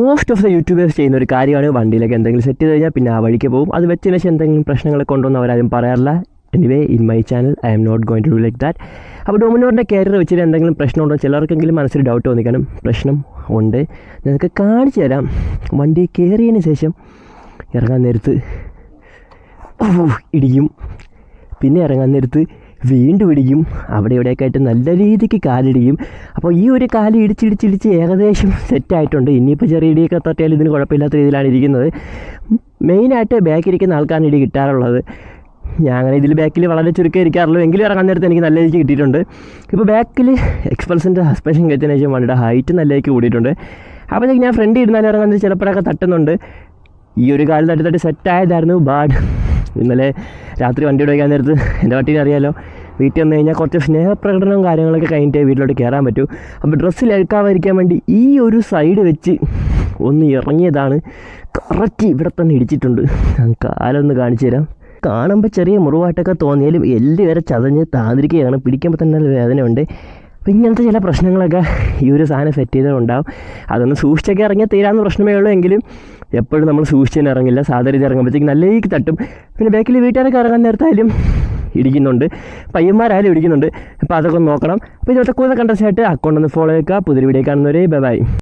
Most of the YouTubers ചെയ്യുന്ന ഒരു കാര്യമാണ് വണ്ടിയിലേക്ക് എന്തെങ്കിലും സെറ്റ് ചെയ്ത് കഴിഞ്ഞാൽ പിന്നെ ആ വഴിക്ക് പോകും. അത് വെച്ചതിന് ശേഷം എന്തെങ്കിലും പ്രശ്നങ്ങൾ കൊണ്ടുവന്ന് അവരാരും പറയാറില്ല. Anyway in my channel I'm not going to do like that അപ്പോൾ ഡൊമിനോറിന്റെ കരിയർ വെച്ചിട്ട് എന്തെങ്കിലും പ്രശ്നമുണ്ടോ ചിലർക്കെങ്കിലും മനസ്സിൽ ഡൗട്ട് തോന്നിക്കാനും പ്രശ്നം ഉണ്ട്. നിങ്ങൾക്ക് കാണിച്ചു തരാം. വണ്ടി കയറിയതിന് ശേഷം ഇറങ്ങാൻ നേരത്ത് ഇടിക്കും പിന്നെ ഇറങ്ങാൻ നേരത്ത് വീണ്ടും ഇടിക്കും അവിടെ ഇവിടെയൊക്കെ ആയിട്ട് നല്ല രീതിക്ക് കാലിടിയും. അപ്പോൾ ഈ ഒരു കാലി ഇടിച്ചിടിച്ചിടിച്ച് ഏകദേശം സെറ്റായിട്ടുണ്ട്. ഇനിയിപ്പോൾ ചെറിയ ഇടിയൊക്കെ തട്ടിയാൽ ഇതിന് കുഴപ്പമില്ലാത്ത രീതിയിലാണ് ഇരിക്കുന്നത്. മെയിനായിട്ട് ബാക്കിലിരിക്കുന്ന ആൾക്കാരാണ് ഇടി കിട്ടാറുള്ളത്. ഞാൻ അങ്ങനെ ഇതിൽ ബാക്കിൽ വളരെ ചുരുക്കം ഇരിക്കാറുള്ളൂ. എങ്കിലും ഇറങ്ങാൻ നേരത്തെ എനിക്ക് നല്ല രീതിക്ക് കിട്ടിയിട്ടുണ്ട്. ഇപ്പോൾ ബാക്കിൽ എക്സ്പൾസിന്റെ സസ്പെൻഷൻ കയറ്റിയതിന് ശേഷം വണ്ടിയുടെ ഹൈറ്റ് നല്ല രീതിക്ക് കൂടിയിട്ടുണ്ട്. അപ്പോഴത്തേക്ക് ഞാൻ ഫ്രണ്ട് ഇരുന്നാലും ഇറങ്ങാൻ ചിലപ്പോഴൊക്കെ തട്ടുന്നുണ്ട്. ഈ ഒരു കാലം തട്ടി തട്ടി സെറ്റായതായിരുന്നു ബാഡ് ഇന്നലെ രാത്രി വണ്ടി ഓടിക്കാൻ നേരത്ത് എന്റെ വട്ടീനെ അറിയാലോ വീട്ടിൽ വന്നു കഴിഞ്ഞാൽ കുറച്ച് സ്നേഹപ്രകടനവും കാര്യങ്ങളൊക്കെ കഴിഞ്ഞിട്ടേ വീട്ടിലോട്ട് കയറാൻ പറ്റൂ. അപ്പോൾ ഡ്രസ്സിൽ എടുക്കാതിരിക്കാൻ വേണ്ടി ഈ ഒരു സൈഡ് വെച്ച് ഒന്ന് ഇറങ്ങിയതാണ് കറക്റ്റ് ഇവിടെ തന്നെ ഇടിച്ചിട്ടുണ്ട്. കാലൊന്ന് കാണിച്ചു തരാം. കാണുമ്പോൾ ചെറിയ മുറിവായിട്ടൊക്കെ തോന്നിയാലും എല്ല് വരെ ചതഞ്ഞ് താന്നിരിക്കുകയാണ്. പിടിക്കുമ്പോൾ തന്നെ വേദനയുണ്ട്. അപ്പം ഇങ്ങനത്തെ ചില പ്രശ്നങ്ങളൊക്കെ ഈ ഒരു സാധനം സെറ്റ് ചെയ്താൽ ഉണ്ടാവും അതൊന്ന് സൂക്ഷിച്ചൊക്കെ ഇറങ്ങിയാൽ തീരാവുന്ന പ്രശ്നമേ ഉള്ളൂ എങ്കിലും എപ്പോഴും നമ്മൾ സൂക്ഷിച്ചതിന് ഇറങ്ങില്ല. സാധാരണ ഇറങ്ങുമ്പോഴത്തേക്ക് നല്ല രീതിക്ക് തട്ടും. പിന്നെ ബാക്കിൽ വീട്ടുകാരൊക്കെ ഇറങ്ങാൻ നേരത്തായാലും ഇടിക്കുന്നുണ്ട്. പയ്യന്മാരായാലും ഇടിക്കുന്നുണ്ട്. അപ്പോൾ അതൊക്കെ നോക്കണം. അപ്പോൾ ഇതൊക്കെ കൂടുതൽ കണ്ടസ്റ്റായിട്ട് അക്കൗണ്ട് ഒന്ന് ഫോളോ ചെയ്യുക. പുതിയ വീഡിയോ കാണുന്നവരെ ബൈ